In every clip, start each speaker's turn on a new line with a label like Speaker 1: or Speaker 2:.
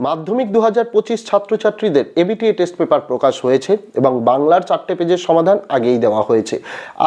Speaker 1: মাধ্যমিক দু হাজার পঁচিশ ছাত্রছাত্রীদের এবিটিএ টেস্ট পেপার প্রকাশ হয়েছে এবং বাংলার চারটে পেজের সমাধান আগেই দেওয়া হয়েছে।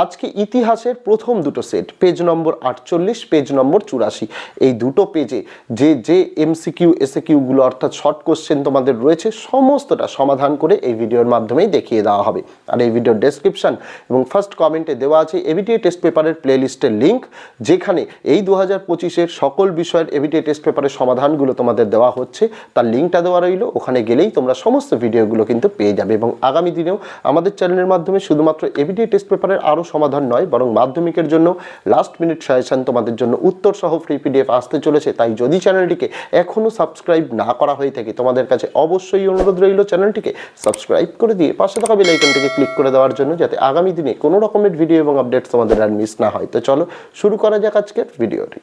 Speaker 1: আজকে ইতিহাসের প্রথম দুটো সেট পেজ নম্বর আটচল্লিশ পেজ নম্বর চুরাশি। এই দুটো পেজে যে যে এমসিকিউ এসএকিউগুলো অর্থাৎ শর্ট কোশ্চেন তোমাদের রয়েছে, সমস্তটা সমাধান করে এই ভিডিওর মাধ্যমেই দেখিয়ে দেওয়া হবে। আর এই ভিডিওর ডেসক্রিপশন এবং ফার্স্ট কমেন্টে দেওয়া আছে এবিটিএ টেস্ট পেপারের প্লেলিস্টের লিঙ্ক যেখানে এই দু হাজার পঁচিশের সকল বিষয়ের এবিটিএ টেস্ট পেপারের সমাধানগুলো তোমাদের দেওয়া হচ্ছে। তার লিঙ্কটা দেওয়া রইল, ওখানে গেলেই তোমরা সমস্ত ভিডিওগুলো কিন্তু পেয়ে যাবে। এবং আগামী দিনেও আমাদের চ্যানেলের মাধ্যমে শুধুমাত্র এবিটিএ টেস্ট পেপারের আরও সমাধান নয়, বরং মাধ্যমিকের জন্য লাস্ট মিনিট সাজেশন তোমাদের জন্য উত্তর সহ ফ্রি পিডিএফ আসতে চলেছে। তাই যদি চ্যানেলটিকে এখনও সাবস্ক্রাইব না করা হয়ে থাকে, তোমাদের কাছে অবশ্যই অনুরোধ রইল চ্যানেলটিকে সাবস্ক্রাইব করে দিয়ে পাশে থাকা বেল আইকনটিকে ক্লিক করে দেওয়ার জন্য, যাতে আগামী দিনে কোনো রকমের ভিডিও এবং আপডেটস তোমাদের আর মিস না হয়। তো চলো, শুরু করা যাক আজকের ভিডিওটি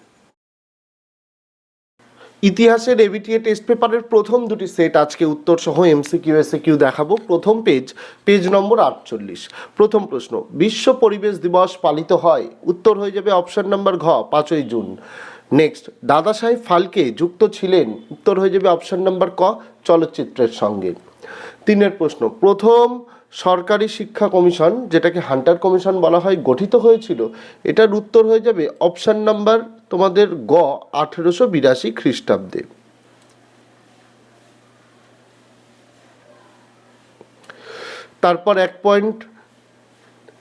Speaker 1: ইতিহাসের এবিটিএ টেস্ট পেপারের প্রথম দুটি সেট আজকে উত্তর সহ এমসিকিউ এসএকিউ দেখাবো। প্রথম পেজ পেজ নম্বর আটচল্লিশ। প্রথম প্রশ্ন, বিশ্ব পরিবেশ দিবস পালিত হয়। উত্তর হয়ে যাবে অপশন নাম্বার ঘ, পাঁচই জুন। নেক্সট দাদা সাহেব ফালকে যুক্ত ছিলেন। উত্তর হয়ে যাবে অপশন নাম্বার ক, চলচ্চিত্রের সঙ্গে। তিনের প্রশ্ন, প্রথম সরকারি শিক্ষা কমিশন, যেটাকে হান্টার কমিশন বলা হয়, গঠিত হয়েছিল। এটার উত্তর হয়ে যাবে অপশান নাম্বার তোমাদের গ, আঠেরোশো বিরাশি খ্রিস্টাব্দে। তারপর এক পয়েন্ট,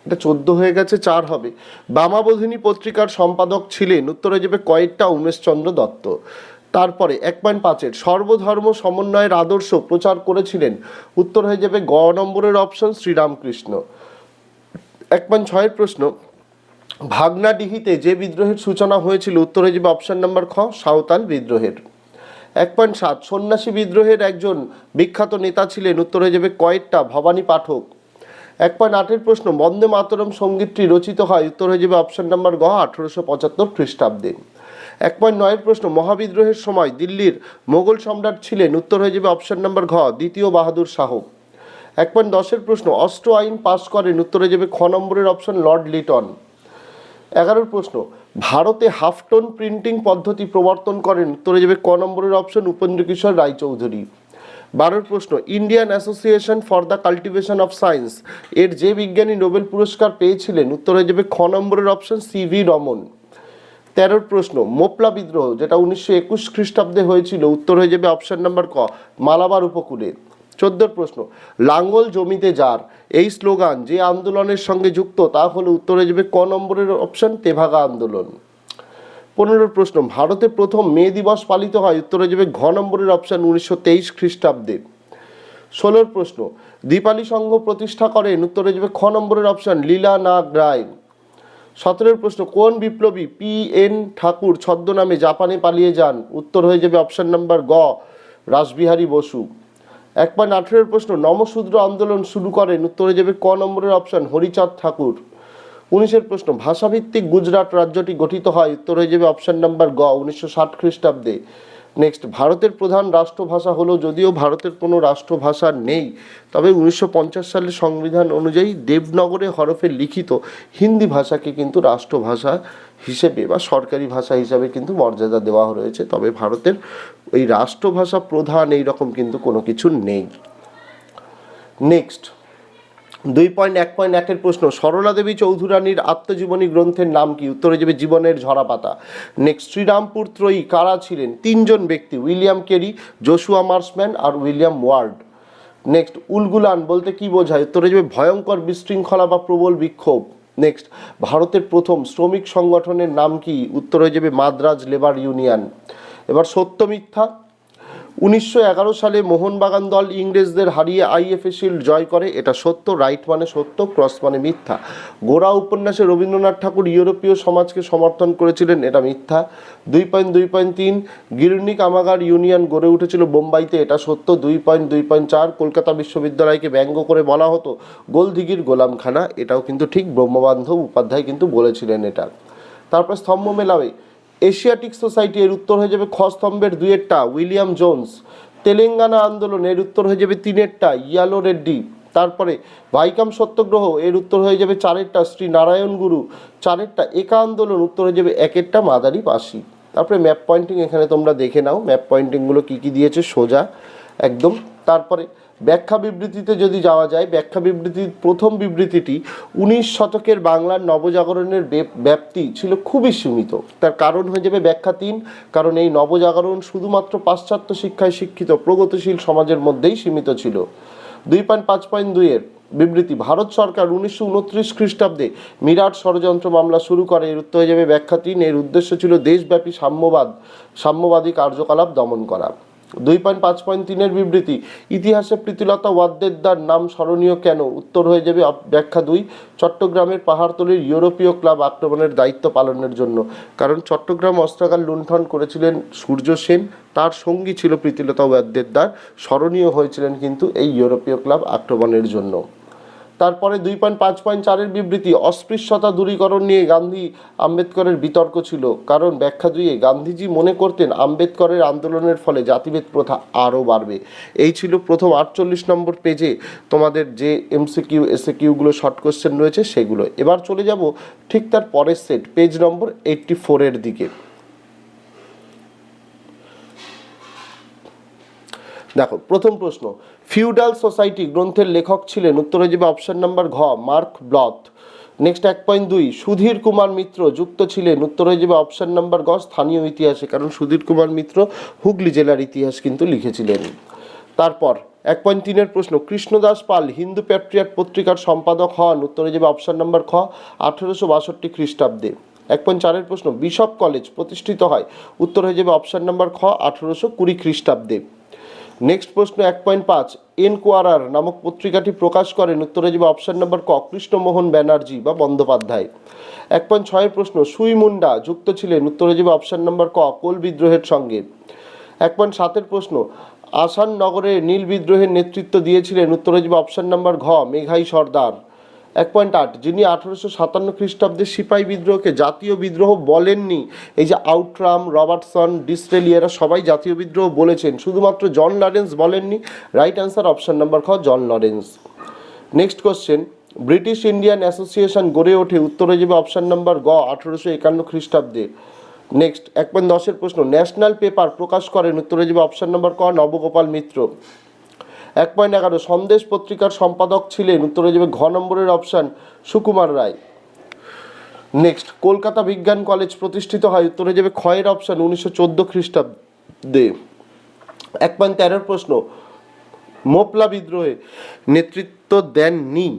Speaker 1: এটা চোদ্দ হয়ে গেছে, চার হবে। বামাবোধিনী পত্রিকার সম্পাদক ছিলেন, উত্তরে যাবে কয়েকটা উমেশচন্দ্র দত্ত। তারপরে এক পয়েন্ট পাঁচের সর্বধর্ম সমন্বয়ের আদর্শ প্রচার করেছিলেন। উত্তর হয়ে যাবে গ নম্বরের অপশন শ্রীরামকৃষ্ণ। এক পয়েন্ট ছয়ের প্রশ্ন ভাগনাডিহিতে যে বিদ্রোহের সূচনা হয়েছিল, উত্তর হয়ে যাবে অপশন নাম্বার খ, সাঁওতাল বিদ্রোহের। এক পয়েন্ট সাত, সন্ন্যাসী বিদ্রোহের একজন বিখ্যাত নেতা ছিলেন, উত্তর হয়ে যাবে কয়েকটা ভবানী পাঠক। এক পয়েন্ট আটের প্রশ্ন, বন্দে মাতরম সঙ্গীতটি রচিত হয়, উত্তর হয়ে যাবে অপশন নাম্বার গ, আঠেরোশো পঁচাত্তর খ্রিস্টাব্দে। এক পয়েন্ট নয়ের প্রশ্ন, মহাবিদ্রোহের সময় দিল্লির মোগল সম্রাট ছিলেন, উত্তর হয়ে যাবে অপশন নাম্বার ঘ, দ্বিতীয় বাহাদুর শাহ। এক পয়েন্ট দশের প্রশ্ন, অস্ত্র আইন পাশ করেন, উত্তরে যাবে খ নম্বরের অপশন, লর্ড লিটন। এগারোর প্রশ্ন, ভারতে হাফটন প্রিন্টিং পদ্ধতি প্রবর্তন করেন, উত্তরে যাবে ক নম্বরের অপশন, উপেন্দ্র কিশোর রায়চৌধুরী বারোর প্রশ্ন, Indian Association for the Cultivation of Science, এর যে বিজ্ঞানী নোবেল পুরস্কার পেয়েছিলেন, উত্তরে যাবে খ নম্বরের অপশন, সি ভি রমন। তেরোর প্রশ্ন, মোপলা বিদ্রোহ, যেটা উনিশশো একুশ খ্রিস্টাব্দে হয়েছিল, উত্তর হয়ে যাবে অপশন নাম্বার ক, মালাবার উপকূলে। চোদ্দোর প্রশ্ন, লাঙ্গল জমিতে যার, এই স্লোগান যে আন্দোলনের সঙ্গে যুক্ত, তা হলো উত্তর হয়ে যাবে ক নম্বরের অপশন তেভাগা আন্দোলন। পনেরোর প্রশ্ন, ভারতে প্রথম মে দিবস পালিত হয়, উত্তরে যাবে ঘ নম্বরের অপশন উনিশশো তেইশ খ্রিস্টাব্দে। ষোলোর প্রশ্ন, দীপালি সংঘ প্রতিষ্ঠা করেন, উত্তরে যাবে খ নম্বরের অপশন লীলা নাগ রায়। সতেরোর প্রশ্ন, কোন বিপ্লবী পি এন ঠাকুর ছদ্মনামে জাপানে পালিয়ে যান? উত্তর হয়ে যাবে অপশন নাম্বার গ, রাসবিহারী বসু। এক পয়েন্ট আঠেরোর প্রশ্ন, নমশূদ্র আন্দোলন শুরু করেন? উত্তর হয়ে যাবে ক নম্বরের অপশন, হরিচাঁদ ঠাকুর। উনিশের প্রশ্ন, ভাষাভিত্তিক গুজরাট রাজ্যটি গঠিত হয়? উত্তর হয়ে যাবে অপশন নাম্বার গ, উনিশশো ষাট খ্রিস্টাব্দে। নেক্সট ভারতের প্রধান রাষ্ট্রভাষা হলো, যদিও ভারতের কোনো রাষ্ট্রভাষা নেই, তবে উনিশশো পঞ্চাশ সালের সংবিধান অনুযায়ী দেবনগরে হরফে লিখিত হিন্দি ভাষাকে কিন্তু রাষ্ট্রভাষা হিসেবে বা সরকারি ভাষা হিসাবে কিন্তু মর্যাদা দেওয়া রয়েছে তবে ভারতের ওই রাষ্ট্রভাষা প্রধান এই রকম কিন্তু কোনো কিছু নেই। নেক্সট দুই পয়েন্ট, এক পয়েন্ট, একের প্রশ্ন, সরলা দেবী চৌধুরানীর আত্মজীবনী গ্রন্থের নাম কি? উত্তরে যাবে জীবনের ঝরাপাতা। নেক্সট শ্রীরামপুর ত্রয়ী কারা ছিলেন? তিনজন ব্যক্তি, উইলিয়াম কেরি জোশুয়া মার্সম্যান আর উইলিয়াম ওয়ার্ড। নেক্সট উলগুলান বলতে কি বোঝায়? উত্তরে যাবে ভয়ঙ্কর বিশৃঙ্খলা বা প্রবল বিক্ষোভ। নেক্সট ভারতের প্রথম শ্রমিক সংগঠনের নাম কি? উত্তর হয়ে যাবে মাদ্রাজ লেবার ইউনিয়ন। এবার সত্য মিথ্যা। উনিশশো এগারো সালে মোহনবাগান দল ইংরেজদের হারিয়ে আইএফএ শিল্ড জয় করে। এটা সত্য রাইট মানে সত্য ক্রস মানে মিথ্যা। গোড়া উপন্যাসে রবীন্দ্রনাথ ঠাকুর ইউরোপীয় সমাজকে সমর্থন করেছিলেন, এটা মিথ্যা। দুই পয়েন্ট দুই পয়েন্ট তিন গিরনি কামাগার ইউনিয়ন গড়ে উঠেছিল বোম্বাইতে, এটা সত্য। দুই পয়েন্ট দুই পয়েন্ট চার, কলকাতা বিশ্ববিদ্যালয়কে ব্যঙ্গ করে বলা হতো, গোলদিঘির গোলামখানা। এটাও কিন্তু ঠিক, ব্রহ্মবান্ধব উপাধ্যায় কিন্তু বলেছিলেন এটা। তারপর স্তম্ভ মেলাবে। এশিয়াটিক সোসাইটি এর উত্তর হয়ে যাবে খ স্তম্ভের দুইয়েরটা, উইলিয়াম জোন্স। তেলেঙ্গানা আন্দোলন এর উত্তর হয়ে যাবে তিনেরটা, ইয়ালো রেড্ডি। তারপরে ভাইকাম সত্যগ্রহ, এর উত্তর হয়ে যাবে চারেরটা, শ্রী নারায়ণ গুরু। চারেরটা, একা আন্দোলন, উত্তর হয়ে যাবে একেরটা মাদারি পাশি তারপরে ম্যাপ পয়েন্টিং এখানে তোমরা দেখে নাও, ম্যাপ পয়েন্টিংগুলো কী কী দিয়েছে, সোজা, একদম। তারপরে ব্যাখ্যা বিবৃতিতে যদি যাওয়া যায়, ব্যাখ্যা বিবৃতির প্রথম বিবৃতিটি উনিশ শতকের বাংলার নবজাগরণের ব্যাপ্তি ছিল খুবই সীমিত। তার কারণ হয়ে যাবে ব্যাখ্যা তিন, কারণ এই নবজাগরণ শুধুমাত্র পাশ্চাত্য শিক্ষায় শিক্ষিত, প্রগতিশীল সমাজের মধ্যেই সীমিত ছিল। দুই পয়েন্ট পাঁচ পয়েন্ট দুইয়ের বিবৃতি, ভারত সরকার উনিশশো উনত্রিশ খ্রিস্টাব্দে মিরাট ষড়যন্ত্র মামলা শুরু করে। এর উত্তর হয়ে যাবে ব্যাখ্যা তিন, এর উদ্দেশ্য ছিল দেশব্যাপী সাম্যবাদ, সাম্যবাদী কার্যকলাপ দমন করা। দুই পয়েন্ট পাঁচ পয়েন্ট তিনের বিবৃতি। ইতিহাসে প্রীতিলতা ওয়াদ্দেদার নাম স্মরণীয় কেন? উত্তর হয়ে যাবে ব্যাখ্যা দুই, চট্টগ্রামের পাহাড়তলির ইউরোপীয় ক্লাব আক্রমণের দায়িত্ব পালনের জন্য। কারণ চট্টগ্রাম অস্ত্রাগার লুণ্ঠন করেছিলেন সূর্য সেন, তার সঙ্গী ছিল প্রীতিলতা ওয়াদ্দেদার স্মরণীয় হয়েছিলেন কিন্তু এই ইউরোপীয় ক্লাব আক্রমণের জন্য। তারপরে দুই পয়েন্ট পাঁচ পয়েন্ট চারের বিবৃতি, অস্পৃশ্যতা দূরীকরণ নিয়ে গান্ধী আম্বেদকরের বিতর্ক ছিল। কারণ ব্যাখ্যা দুইয়ে গান্ধীজি মনে করতেন আম্বেদকরের আন্দোলনের ফলে জাতিভেদ প্রথা আরও বাড়বে। এই ছিল প্রথম আটচল্লিশ নম্বর পেজে তোমাদের যে এমসিকিউ এসএ কিউগুলো শর্ট কোশ্চেন রয়েছে সেগুলো। এবার চলে যাব ঠিক তার পরের সেট, পেজ নম্বর এইটটি ফোরের দিকে। দেখো, প্রথম প্রশ্ন, ফিউডাল সোসাইটি গ্রন্থের লেখক ছিলেন, উত্তরে যাবে অপশন নাম্বার ঘ, মার্ক ব্লথ। নেক্সট, এক পয়েন্ট দুই, সুধীর কুমার মিত্র যুক্ত ছিলেন, উত্তরে যাবে অপশান নাম্বার গ স্থানীয় ইতিহাসে, কারণ সুধীর কুমার মিত্র হুগলি জেলার ইতিহাস কিন্তু লিখেছিলেন। তারপর, এক পয়েন্ট তিনের প্রশ্ন, কৃষ্ণদাস পাল, হিন্দু প্যাট্রিয়াট পত্রিকার সম্পাদক হন, উত্তরে যাবে অপশান নাম্বার খ আঠেরোশো বাষট্টি খ্রিস্টাব্দে। এক পয়েন্ট চারের প্রশ্ন, বিশপ কলেজ প্রতিষ্ঠিত হয়, উত্তর হয়ে যাবে অপশান নাম্বার খ আঠেরোশো কুড়ি খ্রিস্টাব্দে। নেক্সট প্রশ্ন, এক পয়েন্ট পাঁচ, এনকোয়ারার নামক পত্রিকাটি প্রকাশ করেন উত্তরে যাবে অপশান নাম্বার ক, কৃষ্ণমোহন ব্যানার্জি বা বন্দ্যোপাধ্যায়। এক পয়েন্ট ছয়ের প্রশ্ন, সুই মুন্ডা যুক্ত ছিলেন উত্তরে যাবে অপশান নাম্বার ক, কোল বিদ্রোহের সঙ্গে। এক পয়েন্ট সাতের প্রশ্ন আসান নগরে নীল বিদ্রোহের নেতৃত্ব দিয়েছিলেন উত্তরে যাবে অপশান নাম্বার ঘ, মেঘাই সর্দার। এক পয়েন্ট আট, যিনি আঠারোশো সাতান্ন খ্রিস্টাব্দে সিপাহী বিদ্রোহকে জাতীয় বিদ্রোহ বলেননি। এই যে আউটরাম, রবার্টসন ডিস্ট্রেলি এরা সবাই জাতীয় বিদ্রোহ বলেছেন। শুধুমাত্র জন লরেন্স বলেননি। রাইট অ্যান্সার অপশান নাম্বার খ, John Lawrence. Next question, British Indian Association গড়ে ওঠে উত্তরে যাবে অপশন নাম্বার গ, আঠারোশো একান্ন খ্রিস্টাব্দে। নেক্সট, এক পয়েন্ট দশের প্রশ্ন, ন্যাশনাল পেপার প্রকাশ করেন, উত্তরে যাবে অপশন নাম্বার ক, নবগোপাল মিত্র। এক পয়েন্ট এগারো, সন্দেশ পত্রিকার সম্পাদক ছিলেন, উত্তরে যাবে ঘ নম্বরের অপশান সুকুমার রায়। নেক্সট, কলকাতা বিজ্ঞান কলেজ প্রতিষ্ঠিত হয়, উত্তরে যাবে ক্ষয়ের অপশান উনিশশো চোদ্দ খ্রিস্টাব্দে। এক পয়েন্ট তেরোর প্রশ্ন, মোপলা বিদ্রোহে নেতৃত্ব দেননি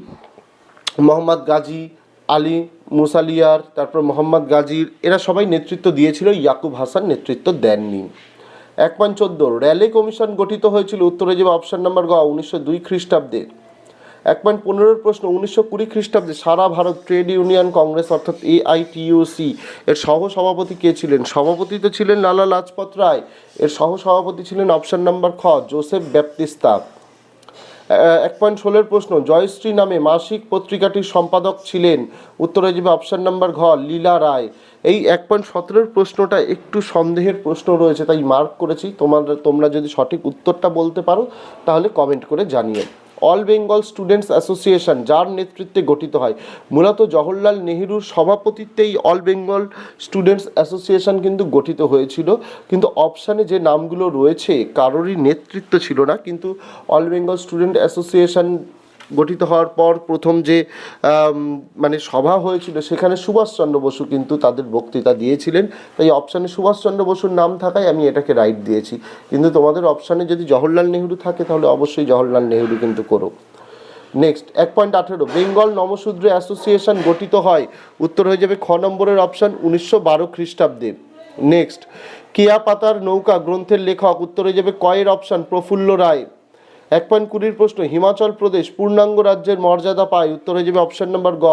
Speaker 1: মোহাম্মদ গাজী আলী মুসালিয়ার, তারপর মোহাম্মদ গাজীর, এরা সবাই নেতৃত্ব দিয়েছিল, ইয়াকুব হাসান নেতৃত্ব দেননি। এক পয়েন্ট চোদ্দ, র্যালি কমিশন গঠিত হয়েছিল উত্তরে যাবে অপশান নাম্বার গ, উনিশশো দুই খ্রিস্টাব্দে। এক পয়েন্ট পনেরোর প্রশ্ন, উনিশশো কুড়ি খ্রিস্টাব্দে সারা ভারত ট্রেড ইউনিয়ন কংগ্রেস অর্থাৎ এআইটিউসি এর সহ সভাপতি কে ছিলেন? সভাপতি তো ছিলেন লালা লাজপত রায়। এর সহ সভাপতি ছিলেন অপশান নাম্বার খ, জোসেফ ব্যাপতিস্তা। এক পয়েন্ট ষোলোর প্রশ্ন, জয়শ্রী নামে মাসিক পত্রিকাটির সম্পাদক ছিলেন। উত্তরে যাবে অপশান নাম্বার ঘ, লীলা রায়। এই এক পয়েন্ট সতেরোর প্রশ্নটা একটু সন্দেহের প্রশ্ন রয়েছে, তাই মার্ক করেছি। তোমার, তোমরা যদি সঠিক উত্তরটা বলতে পারো, তাহলে কমেন্ট করে জানিও। অল বেঙ্গল স্টুডেন্টস অ্যাসোসিয়েশন, যার নেতৃত্বে গঠিত হয়। মূলত জওহরলাল নেহেরুর সভাপতিত্বেই অল বেঙ্গল স্টুডেন্টস অ্যাসোসিয়েশন কিন্তু গঠিত হয়েছিল। কিন্তু অপশানে যে নামগুলো রয়েছে, কারোরই নেতৃত্ব ছিল না। কিন্তু অল বেঙ্গল স্টুডেন্ট অ্যাসোসিয়েশন গঠিত হওয়ার পর প্রথম যে মানে সভা হয়েছিল, সেখানে সুভাষচন্দ্র বসু কিন্তু তাদের বক্তৃতা দিয়েছিলেন। তাই অপশানে সুভাষচন্দ্র বসুর নাম থাকায় আমি এটাকে রাইট দিয়েছি। কিন্তু তোমাদের অপশানে যদি জওহরলাল নেহরু থাকে, তাহলে অবশ্যই জওহরলাল নেহরু কিন্তু করো। নেক্সট এক পয়েন্ট আঠেরো, বেঙ্গল নমশূদ্র অ্যাসোসিয়েশন গঠিত হয়। উত্তর হয়ে যাবে খ নম্বরের অপশান উনিশশো বারো খ্রিস্টাব্দে। নেক্সট কেয়া পাতার নৌকা গ্রন্থের লেখক, উত্তর হয়ে যাবে কয়ের অপশান প্রফুল্ল রায়। এক পয়েন্ট কুড়ির প্রশ্ন, হিমাচল প্রদেশ পূর্ণাঙ্গ রাজ্যের মর্যাদা পায়। উত্তর হয়ে যাবে অপশান নাম্বার গ,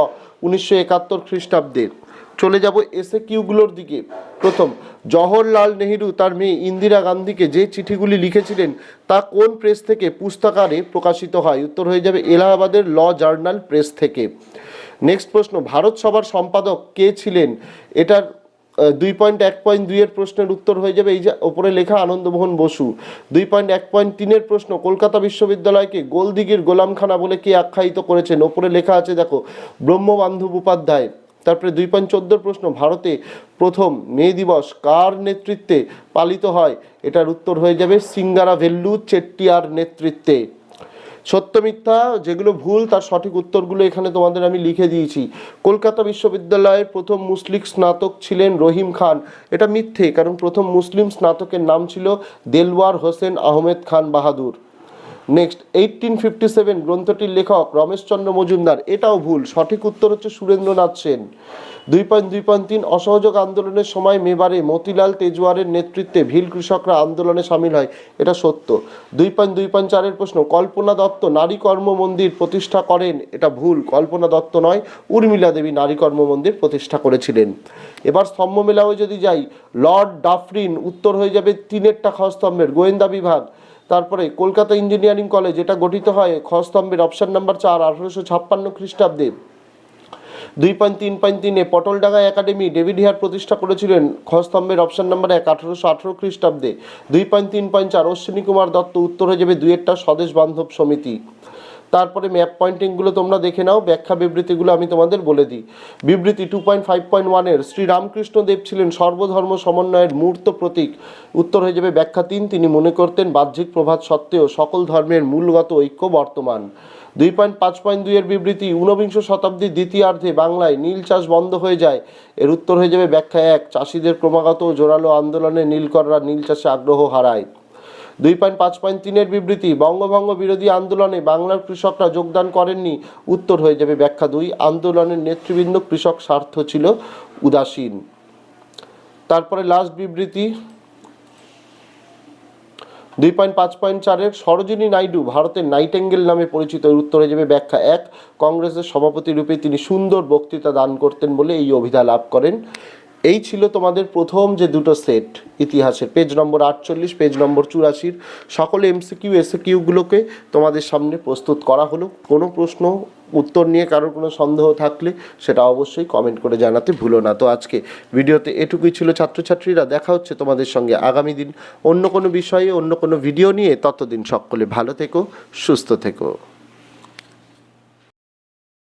Speaker 1: উনিশশো একাত্তর খ্রিস্টাব্দে। চলে যাব এসে কিউগুলোর দিকে। প্রথম, জওহরলাল নেহেরু তার মেয়ে ইন্দিরা গান্ধীকে যে চিঠিগুলি লিখেছিলেন, তা কোন প্রেস থেকে, পুস্তকারে প্রকাশিত হয়? উত্তর হয়ে যাবে এলাহাবাদের ল জার্নাল প্রেস থেকে। নেক্সট প্রশ্ন, ভারত সভার সম্পাদক কে ছিলেন? এটার দুই পয়েন্ট এক পয়েন্ট দুইয়ের প্রশ্নের উত্তর হয়ে যাবে। এই যে ওপরে লেখা আনন্দমোহন বসু, দুই পয়েন্ট এক পয়েন্ট তিনের প্রশ্ন, কলকাতা বিশ্ববিদ্যালয়কে গোলদিঘির গোলামখানা বলে কে আখ্যায়িত করেছেন? ওপরে লেখা আছে, দেখো, ব্রহ্মবান্ধব উপাধ্যায়। তারপরে দুই পয়েন্ট চোদ্দোর প্রশ্ন, ভারতে প্রথম মে দিবস কার নেতৃত্বে পালিত হয়? এটার উত্তর হয়ে যাবে সিঙ্গারা ভেল্লু, চেট্টিয়ার নেতৃত্বে। সত্য মিথ্যা, যেগুলো ভুল, তার সঠিক উত্তরগুলো এখানে তোমাদের আমি লিখে দিয়েছি। কলকাতা বিশ্ববিদ্যালয়ের প্রথম মুসলিম স্নাতক ছিলেন রহিম খান। এটা মিথ্যে, কারণ প্রথম মুসলিম স্নাতকের নাম ছিল Delwar Hossain Ahmed Khan Bahadur. Next eighteen fifty seven গ্রন্থটির লেখক রমেশচন্দ্র মজুমদার, এটাও ভুল, সঠিক উত্তর হচ্ছে সুরেন্দ্রনাথ সেন। দুই পয়েন্ট দুই পয়েন্ট তিন, অসহযোগ আন্দোলনের সময় মেবারে মতিলাল তেজওয়ারের নেতৃত্বে ভিল কৃষকরা আন্দোলনে সামিল হয়, এটা সত্য। দুই পয়েন্ট দুই পয়েন্ট চারের প্রশ্ন, কল্পনা দত্ত নারী কর্ম মন্দির প্রতিষ্ঠা করেন, এটা ভুল, কল্পনা দত্ত নয়, উর্মিলা দেবী নারী কর্ম মন্দির প্রতিষ্ঠা করেছিলেন। এবার স্তম্ভ মেলাও যদি যাই, লর্ড ডাফরিন উত্তর হয়ে যাবে তিনেরটা খস্তম্ভের গোয়েন্দা বিভাগ। তারপরে কলকাতা ইঞ্জিনিয়ারিং কলেজ এটা গঠিত হয় খস্তম্ভের অপশান নাম্বার চার, আঠারোশো ছাপ্পান্ন খ্রিস্টাব্দে। দুই পয়েন্ট, তিন পয়েন্ট তিনে পটলডাঙ্গা একাডেমি ডেভিড হেয়ার প্রতিষ্ঠা করেছিলেন খস্তম্ভের অপশন নাম্বার এক, আঠারোশো আঠারো খ্রিস্টাব্দে। দুই পয়েন্ট, তিন পয়েন্ট চার অশ্বিনী কুমার দত্ত উত্তর হয়ে যাবে দুইয়েরটা স্বদেশ বান্ধব সমিতি। তারপরে ম্যাপ পয়েন্টিংগুলো তোমরা দেখে নাও, ব্যাখ্যা বিবৃতিগুলো আমি তোমাদের বলে দিই। বিবৃতি টু পয়েন্ট ফাইভ পয়েন্ট ওয়ানের শ্রী রামকৃষ্ণ দেব ছিলেন সর্বধর্ম সমন্বয়ের মূর্ত প্রতীক। উত্তর হয়ে যাবে ব্যাখ্যা তিন, তিনি মনে করতেন বাহ্যিক প্রভাত সত্ত্বেও সকল ধর্মের মূলগত ঐক্য বর্তমান। দুই পয়েন্ট পাঁচ পয়েন্ট দুইয়ের বিবৃতি, ঊনবিংশ শতাব্দীর দ্বিতীয়ার্ধে বাংলায় নীল চাষ বন্ধ হয়ে যায়। এর উত্তর হয়ে যাবে ব্যাখ্যা এক, চাষিদের ক্রমাগত জোরালো আন্দোলনে নীলকররা নীল চাষে আগ্রহ হারায়। দুই পয়েন্ট পাঁচ পয়েন্ট তিনের বিবৃতি, বঙ্গভঙ্গ বিরোধী আন্দোলনে বাংলার কৃষকরা যোগদান করেননি, উত্তর হয়ে যাবে ব্যাখ্যা দুই, আন্দোলনের নেতৃবৃন্দ কৃষক স্বার্থ ছিল উদাসীন। তারপরে লাস্ট বিবৃতি, দুই পয়েন্ট পাঁচ পয়েন্ট চারের সরোজিনী নাইডু ভারতের নাইটেঙ্গেল নামে পরিচিত উত্তরে যাবে ব্যাখ্যা এক, কংগ্রেসের সভাপতি রূপে তিনি সুন্দর বক্তৃতা দান করতেন বলে এই অভিধা লাভ করেন। এই ছিল তোমাদের প্রথম যে দুটো সেট, ইতিহাসের পেজ নম্বর আটচল্লিশ পেজ নম্বর চুরাশির সকলে এমসিকিউ এসিকিউগুলোকে তোমাদের সামনে প্রস্তুত করা হলো। কোনো প্রশ্ন, উত্তর নিয়ে কারোর কোনো সন্দেহ থাকলে সেটা অবশ্যই কমেন্ট করে জানাতে ভুলো না। তো আজকে ভিডিওতে এটুকুই ছিল ছাত্রছাত্রীরা। দেখা হচ্ছে তোমাদের সঙ্গে আগামী দিন অন্য কোনো বিষয়ে, অন্য কোনো ভিডিও নিয়ে। ততদিন সকলে ভালো থেকো, সুস্থ থেকো।